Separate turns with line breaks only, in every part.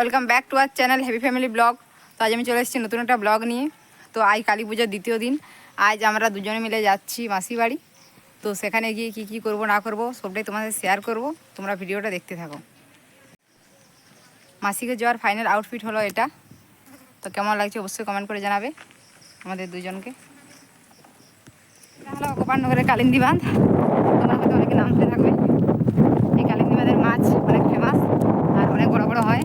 Welcome back to our channel happy family blog. তো আজ আমি চলে এসেছি নতুন একটা ব্লগ নিয়ে। তো আজ কালী পুজোর দ্বিতীয় দিন। আজ আমরা দুজনে মিলে যাচ্ছি মাসি বাড়ি। তো সেখানে গিয়ে কি কি করব, না করব, সবটাই তোমাদের শেয়ার করব। তোমরা ভিডিওটা দেখতে থাকো। মাসিকে যাওয়ার ফাইনাল আউটফিট হলো এটা। তো কেমন লাগছে অবশ্যই কমেন্ট করে জানাবে আমাদের দুজনকে। হলো গোপালনগরের কালিন্দি বাঁধ। তোমরা হয়তো অনেকে নাম শুনে থাকবে। এই কালিন্দি বাঁধের মাছ অনেক ফেমাস আর অনেক বড় বড় হয়।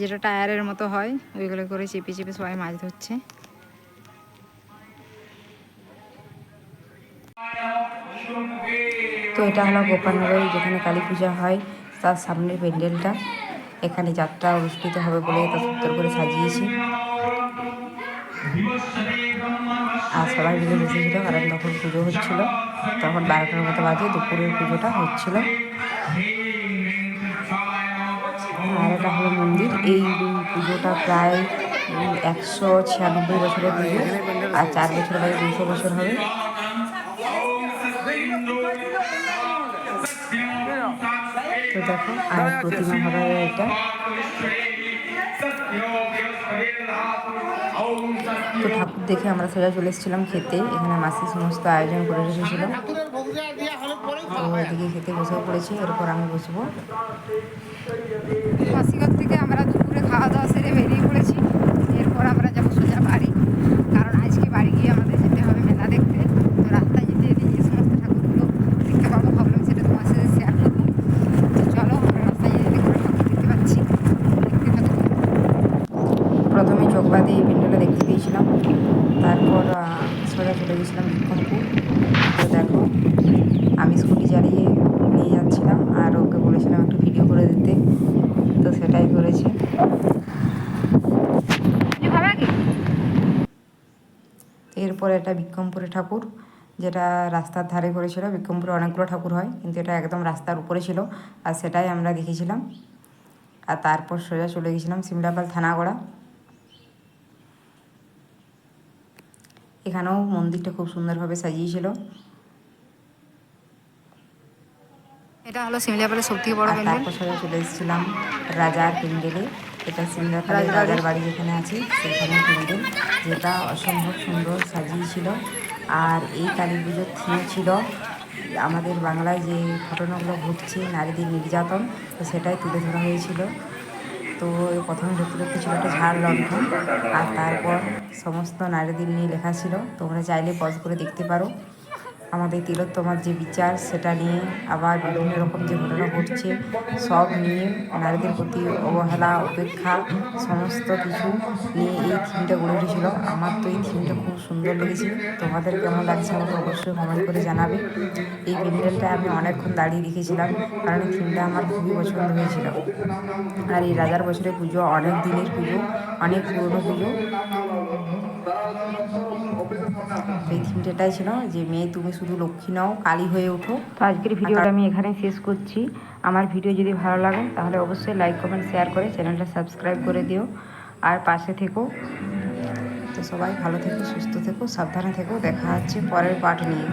যেটা টায়ারের মতো হয়, ওইগুলো করে চেপে চেপে সবাই মাছ ধরছে। তো এটা হলো গোপালনগর যেখানে কালী পূজা হয়, তার সামনের প্যান্ডেলটা। এখানে যাত্রা অনুষ্ঠিত হবে বলে তা সুন্দর করে সাজিয়েছি। আর সবাই মিলে বসেছিল কারণ তখন পুজো হচ্ছিল। তখন বারোটার মতো বাজে, দুপুরের পুজোটা হচ্ছিল। আর এটা হলো মন্দির। এই পুজোটা প্রায় একশো ছিয়ানব্বই বছরের পুজো আর চার বছর বাজে দুশো বছর হবে। তো দেখো, আর প্রতিমা হবে এটা। তো ঠাকুর দেখে আমরা সোজা চলে এসেছিলাম খেতে। এখানে মাসি সমস্ত আয়োজন করে রেখেছিল। এদিকে খেতে বসে পড়েছি, এরপর আমি বসবো। মাসিঘর থেকে আমরা সেরে বেরিয়ে পড়েছি। এরপর আমরা যাব সোজা বাড়ি। কারণ আজকে বাড়ি গিয়ে আমাদের যেতে হবে মেলা দেখতে। তো রাস্তায় যেতে যেতে যে সমস্ত ঠাকুরগুলো দেখতে পাবো। ভাবলাম সেটা তোমার সাথে শেয়ার করব। তো চলো, আমরা রাস্তায় যেতে যেতে করে ঠাকুর দেখতে পাচ্ছি। দেখতে থাকো প্রথমে চোখবাদি এই প্যান্ডেলটা দেখতে পেয়েছিলাম তারপর সোজা চলে গেছিলাম বিক্রমপুর। তো দেখো, আমি স্কুটি চালিয়ে নিয়ে যাচ্ছিলাম। আর ওকে বলেছিলাম একটু ভিডিও করে দিতে তো সেটাই করেছে এরপর এটা বিক্রমপুরে ঠাকুর যেটা রাস্তার ধারে করেছিল বিক্রমপুরে অনেকগুলো ঠাকুর হয় কিন্তু এটা একদম রাস্তার উপরে ছিল আর সেটাই আমরা দেখেছিলাম। আর তারপর সোজা চলে গেছিলাম সিমলাপাল থানাগড়া এখানেও মন্দিরটা খুব সুন্দরভাবে সাজিয়েছিল। এটা হলো সিমলাপালের সব থেকে বড় তারপর সোজা চলে এসেছিলাম রাজার প্যান্ডেলে। এটা সিমলাপালের রাজার বাড়ি যেখানে আছে সেখানে প্যান্ডেল যেটা অসম্ভব সুন্দর সাজিয়েছিল। আর এই কালী পুজোর থিম ছিল আমাদের বাংলায় যে ঘটনাগুলো ঘটছে নারীদের নির্যাতন তো সেটাই তুলে ধরা হয়েছিল। তো প্রথমে ঢুকতে ঢুকতে ছিল একটা ঝাড় লণ্ঠন আর তারপর সমস্ত নারীদের নিয়ে লেখা ছিল। তোমরা চাইলে পজ করে দেখতে পারো। আমাদের তিলোত্তমার যে বিচার, সেটা নিয়ে আবার বিভিন্ন রকম যে ঘটনা ঘটছে, সব নিয়ে নারীদের প্রতি অবহেলা উপেক্ষা সমস্ত কিছু নিয়ে এই থিমটা গড়ে উঠেছিল। আমার তো এই থিমটা খুব সুন্দর লেগেছে। তোমাদের কেমন লাগছে আমাকে অবশ্যই কমেন্ট করে জানাবে। এই প্যান্ডেলটা আমি অনেকক্ষণ দাঁড়িয়ে রেখেছিলাম, কারণ এই থিমটা আমার খুবই পছন্দ হয়েছিল। আর এই রাজার বছরের পুজো অনেক দিনের পুজো, অনেক পুরনো পুজো। এই থিমটা এটাই ছিল যে, মেয়ে, তুমি শুধু লক্ষ্মী নাও, কালী হয়ে ওঠো। তো আজকের ভিডিওটা আমি এখানে শেষ করছি। আমার ভিডিও যদি ভালো লাগে, তাহলে অবশ্যই লাইক কমেন্ট শেয়ার করে চ্যানেলটা সাবস্ক্রাইব করে দিও। আর পাশে থেকো। তো সবাই ভালো থেকো, সুস্থ থেকো, সাবধানে থেকো। দেখা হচ্ছে পরের পার্ট নিয়ে।